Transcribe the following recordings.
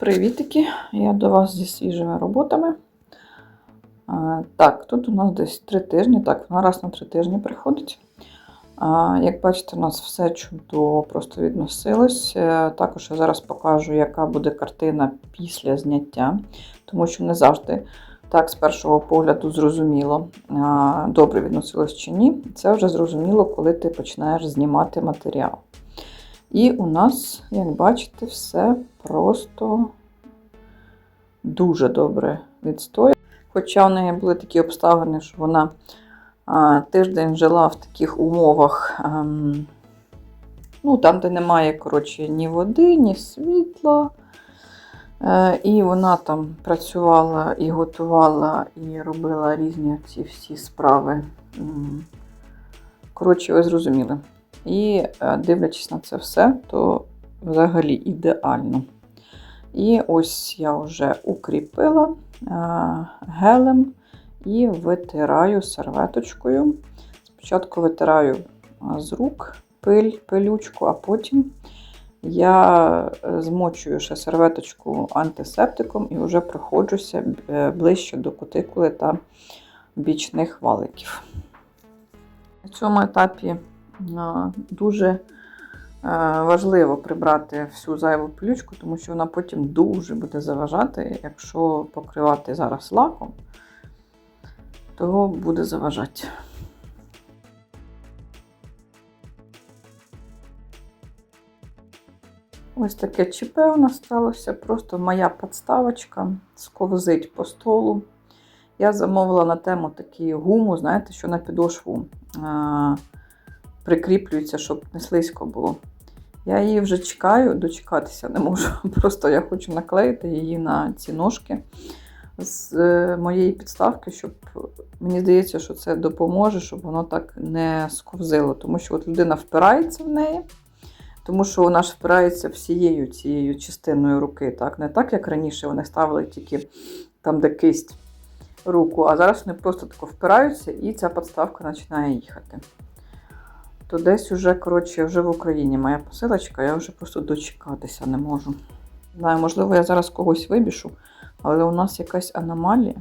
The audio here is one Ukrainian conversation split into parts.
Привітики! Я до вас зі свіжими роботами. Так, тут у нас десь три тижні, так, вона раз на три тижні приходить. Як бачите, у нас все чудово просто відносилось. Е, Також я зараз покажу, яка буде картина після зняття, тому що не завжди так з першого погляду зрозуміло, добре відносилось чи ні. Це вже зрозуміло, коли ти починаєш знімати матеріал. І у нас, як бачите, все просто дуже добре відстоює. Хоча у неї були такі обставини, що вона а, тиждень жила в таких умовах, ем, ну, там, де немає коротше, ні води, ні світла. Е, і вона там працювала і готувала, і робила різні ці всі справи. Коротше, ви зрозуміли. І е, дивлячись на це все, то взагалі ідеально. І ось я вже укріпила е, гелем і витираю серветочкою. Спочатку витираю е, з рук пиль, пилючку, а потім я змочую ще серветочку антисептиком і вже проходжуся е, ближче до кутикули та бічних валиків. На цьому етапі дуже е, важливо прибрати всю зайву пилючку, тому що вона потім дуже буде заважати, якщо покривати зараз лаком, то буде заважати. Ось таке ЧП у нас сталося. Просто моя подставочка сковзить по столу. Я замовила на тему такі гуму, знаєте, що на підошву прикріплюється, щоб не слизько було. Я її вже чекаю, дочекатися не можу. Просто я хочу наклеїти її на ці ножки з е, моєї підставки, щоб мені здається, що це допоможе, щоб воно так не сковзило. Тому що от людина впирається в неї, тому що вона ж впирається всією цією частиною руки. Так? Не так, як раніше вони ставили тільки там, де кисть руку, а зараз вони просто тако впираються і ця підставка починає їхати. То десь уже, коротше, вже в Україні моя посилочка, я вже просто дочекатися не можу. Знаю, можливо, я зараз когось вибішу, але у нас якась аномалія.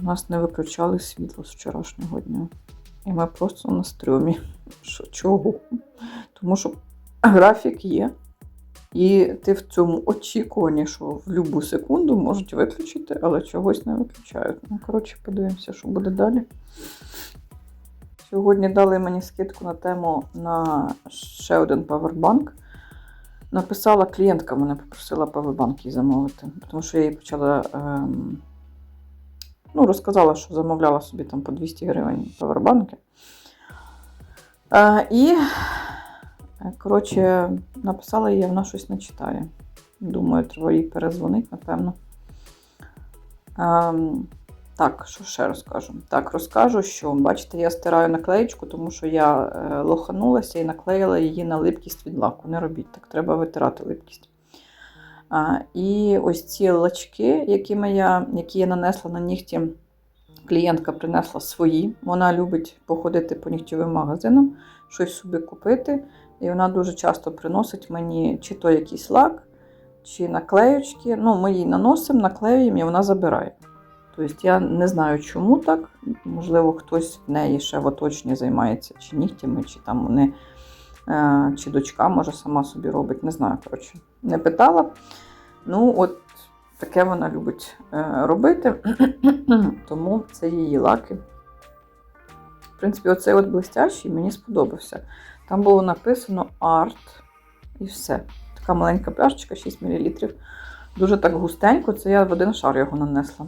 У нас не виключали світло з вчорашнього дня. І ми просто на стрьомі. Що, чого? Тому що графік є. І ти в цьому очікуванні, що в будь-яку секунду можуть виключити, але чогось не виключають. Ну, коротше, подивимося, що буде далі. Сьогодні дали мені скидку на тему на ще один павербанк. Написала клієнтка, мене попросила павербанк їй замовити, тому що я їй почала. Ем, ну, розказала, що замовляла собі там по 200 гривень павербанки. Е, і Коротше, написала їй, вона щось не читає. Думаю, треба їй перезвонити, напевно. Ем, так, що ще розкажу? Так, розкажу, що, бачите, я стираю наклеєчку, тому що я е, лоханулася і наклеїла її на липкість від лаку. Не робіть так, треба витирати липкість. А, і ось ці лачки, якими я, які я нанесла на нігті, клієнтка принесла свої. Вона любить походити по нігтєвим магазинам, щось собі купити. І вона дуже часто приносить мені чи то якийсь лак, чи наклеючки. Ну, ми її наносимо, наклеюємо і вона забирає. Тобто я не знаю, чому так. Можливо, хтось в неї ще в оточенні займається чи нігтями, чи там вони, е, чи дочка може сама собі робить. Не знаю, коротше. Не питала. Ну, от таке вона любить е, робити, тому це її лаки. В принципі, оцей от блестящий мені сподобався. Там було написано арт і все. Така маленька пляшечка, 6 мл. Дуже так густенько, це я в один шар його нанесла.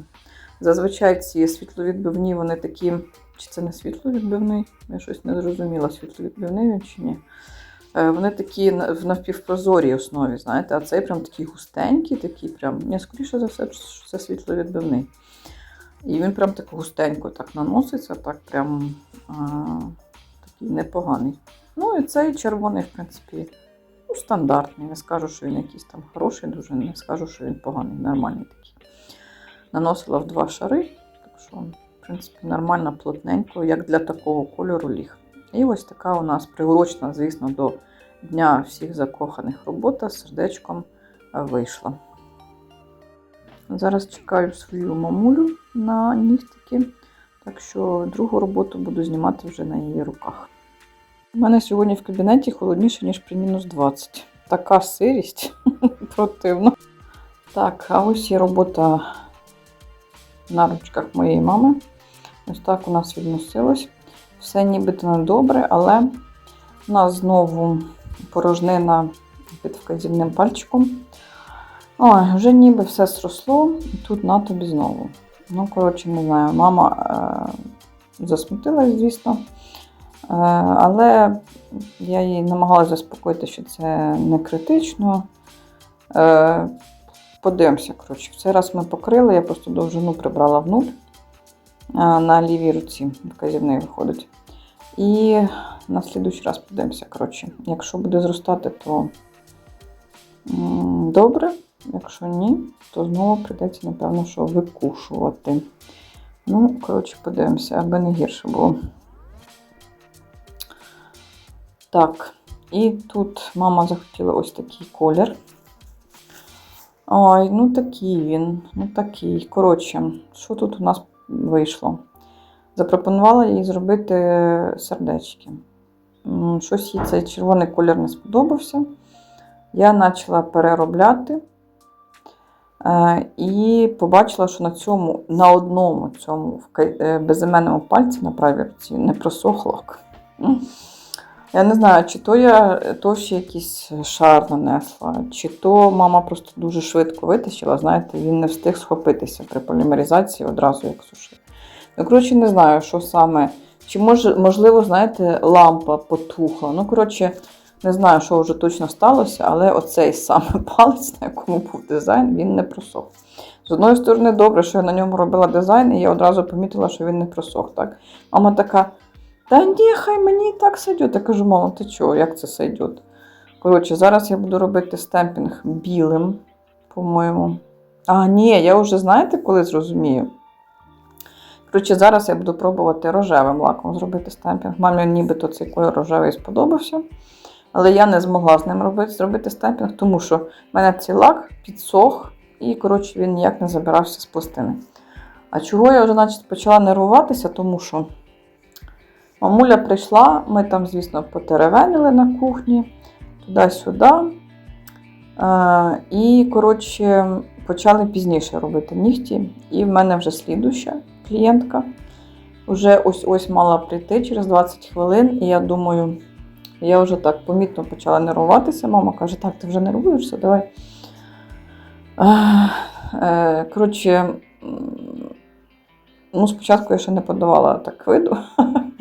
Зазвичай ці світловідбивні, вони такі. Чи це не світловідбивний? Я щось не зрозуміла, світловідбивний він чи ні. Е, Вони такі в навпівпрозорій основі, знаєте, а цей прям такий густенький, такий прям, ні, скоріше за все, що це світловідбивний. І він прям так густенько так наноситься, так прям а, такий непоганий. Ну і цей червоний, в принципі, ну, стандартний. Не скажу, що він якийсь там хороший, дуже не скажу, що він поганий, нормальний такий. Наносила в два шари, так що, в принципі, нормально, плотненько, як для такого кольору ліг. І ось така у нас приурочна, звісно, до Дня всіх закоханих робота з сердечком вийшла. Зараз чекаю свою мамулю на нігтики, так що другу роботу буду знімати вже на її руках. У мене сьогодні в кабінеті холодніше, ніж при мінус 20. Така сирість противно. Так, а ось є робота на ручках моєї мами. Ось так у нас відносилось. Все нібито не добре, але у нас знову порожнина під вказівним пальчиком. Ой, вже ніби все зросло, і тут на тобі знову. Ну, коротше, не знаю, мама е, засмутилась, звісно. Е, але я їй намагалася заспокоїти, що це не критично. Е, подивимося, коротше. В цей раз ми покрили, я просто довжину прибрала в нуль. На лівій руці вказівний виходить. І на слідуючий раз подивимося. Коротше. Якщо буде зростати, то добре. Якщо ні, то знову прийдеться, напевно, що викушувати. Ну, коротше, подивимося, аби не гірше було. Так, і тут мама захотіла ось такий колір. Ой, ну такий він, ну такий. Коротше, що тут у нас вийшло? Запропонувала їй зробити сердечки. Щось їй цей червоний колір не сподобався. Я почала переробляти е, і побачила, що на цьому, на одному цьому е, безіменному пальці на правій руці не просох лак. М. Я не знаю, чи то я то ще якийсь шар нанесла, чи то мама просто дуже швидко витащила. Знаєте, він не встиг схопитися при полімеризації одразу як сушив. Ну, коротше, не знаю, що саме. Чи може, можливо, знаєте, лампа потухла. Ну, коротше, не знаю, що вже точно сталося, але оцей саме палець, на якому був дизайн, він не просох. З одної сторони, добре, що я на ньому робила дизайн, і я одразу помітила, що він не просох. Так? Мама така. Та ні, хай мені і так сойдет. Я кажу, мама, ти чого, як це сойдет? Коротше, зараз я буду робити стемпінг білим, по-моєму. А, ні, я вже знаєте, коли зрозумію. Коротше, зараз я буду пробувати рожевим лаком зробити стемпінг. Мамі нібито цей колір рожевий сподобався. Але я не змогла з ним робити, зробити стемпінг, тому що в мене цей лак підсох, і, коротше, він ніяк не забирався з пластини. А чого я вже значить, почала нервуватися, тому що. Мамуля прийшла, ми там, звісно, потеревенили на кухні туди-сюди. Е, і, коротше, почали пізніше робити нігті. І в мене вже слідуща клієнтка. Вже ось-ось мала прийти через 20 хвилин, і я думаю, я вже так помітно почала нервуватися. Мама каже, так, ти вже нервуєшся, давай. Е, е, Коротше, ну, спочатку я ще не подавала так виду.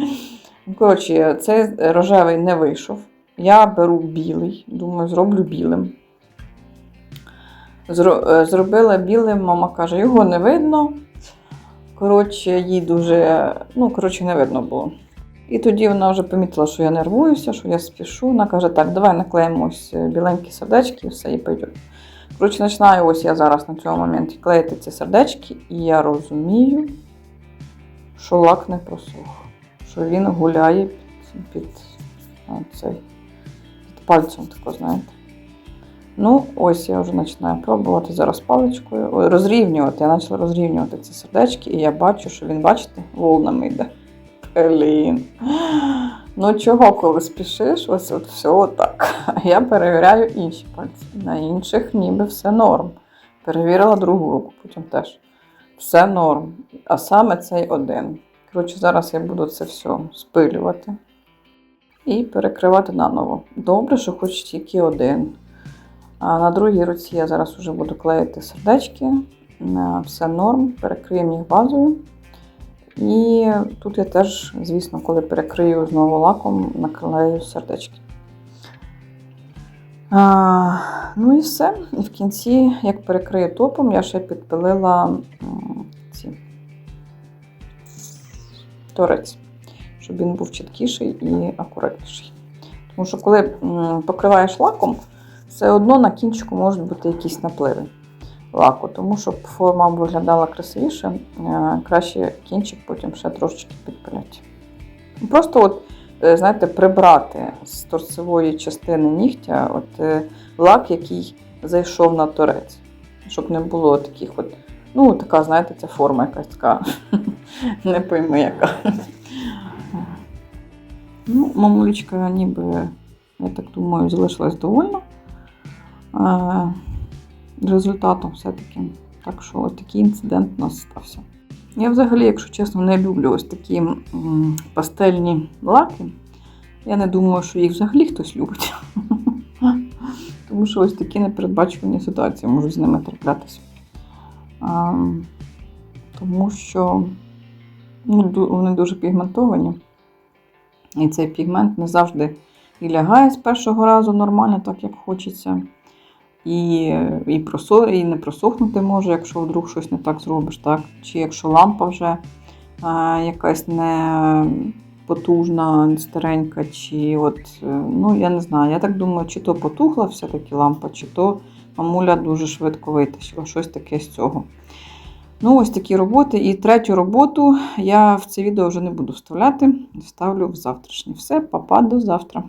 Ну, Коротше, цей рожевий не вийшов. Я беру білий, думаю, зроблю білим. Е, Зробила білим, мама каже, його не видно. Коротше, їй дуже, ну, коротше, не видно було. І тоді вона вже помітила, що я нервуюся, що я спішу. Вона каже, так, давай наклеїмо е, біленькі сердечки і все, і пойде. Коротше, починаю ось я зараз на цьому моменті клеїти ці сердечки, і я розумію, що лак не просох, що він гуляє під, під, а, цей, під пальцем, тако, знаєте. Ну, ось я вже починаю пробувати зараз паличкою. Розрівнювати. Я почала розрівнювати ці сердечки, і я бачу, що він, бачите, волнами йде. Блін. Ну чого, коли спішиш, ось от все отак. Я перевіряю інші пальці. На інших ніби все норм. Перевірила другу руку, потім теж. Все норм. А саме цей один. Коротше, зараз я буду це все спилювати і перекривати наново. Добре, що хоч тільки один. А на другій руці я зараз вже буду клеїти сердечки. Все норм, перекриємо їх базою. І тут я теж, звісно, коли перекрию знову лаком, наклею сердечки. А, ну і все. І в кінці, як перекрию топом, я ще підпилила торець, щоб він був чіткіший і акуратніший. Тому що коли покриваєш лаком, все одно на кінчику можуть бути якісь напливи лаку, тому щоб форма виглядала красивіше, е, краще кінчик потім ще трошечки підпиляти. Просто, от, е, знаєте, прибрати з торцевої частини нігтя от, е, лак, який зайшов на торець. щоб не було таких от. Ну, така, знаєте, ця форма якась така. Не пойми яка. Ну, мамулечка ніби, я так думаю, залишилась довольна е, результатом все-таки. Так що ось такий інцидент у нас стався. Я взагалі, якщо чесно, не люблю ось такі пастельні лаки. Я не думаю, що їх взагалі хтось любить. Тому що ось такі непередбачувані ситуації можуть з ними траплятися. Тому що вони дуже пігментовані. І цей пігмент не завжди і лягає з першого разу нормально, так як хочеться. І, і, просо, і не просохнути може, якщо вдруг щось не так зробиш, так? Чи якщо лампа вже а, якась не потужна, старенька, чи от, е, ну я не знаю, я так думаю, чи то потухла все-таки лампа, чи то мамуля дуже швидко витащила, щось таке з цього. Ну, ось такі роботи. І третю роботу я в це відео вже не буду вставляти. Вставлю в завтрашнє. Все, папа, до завтра.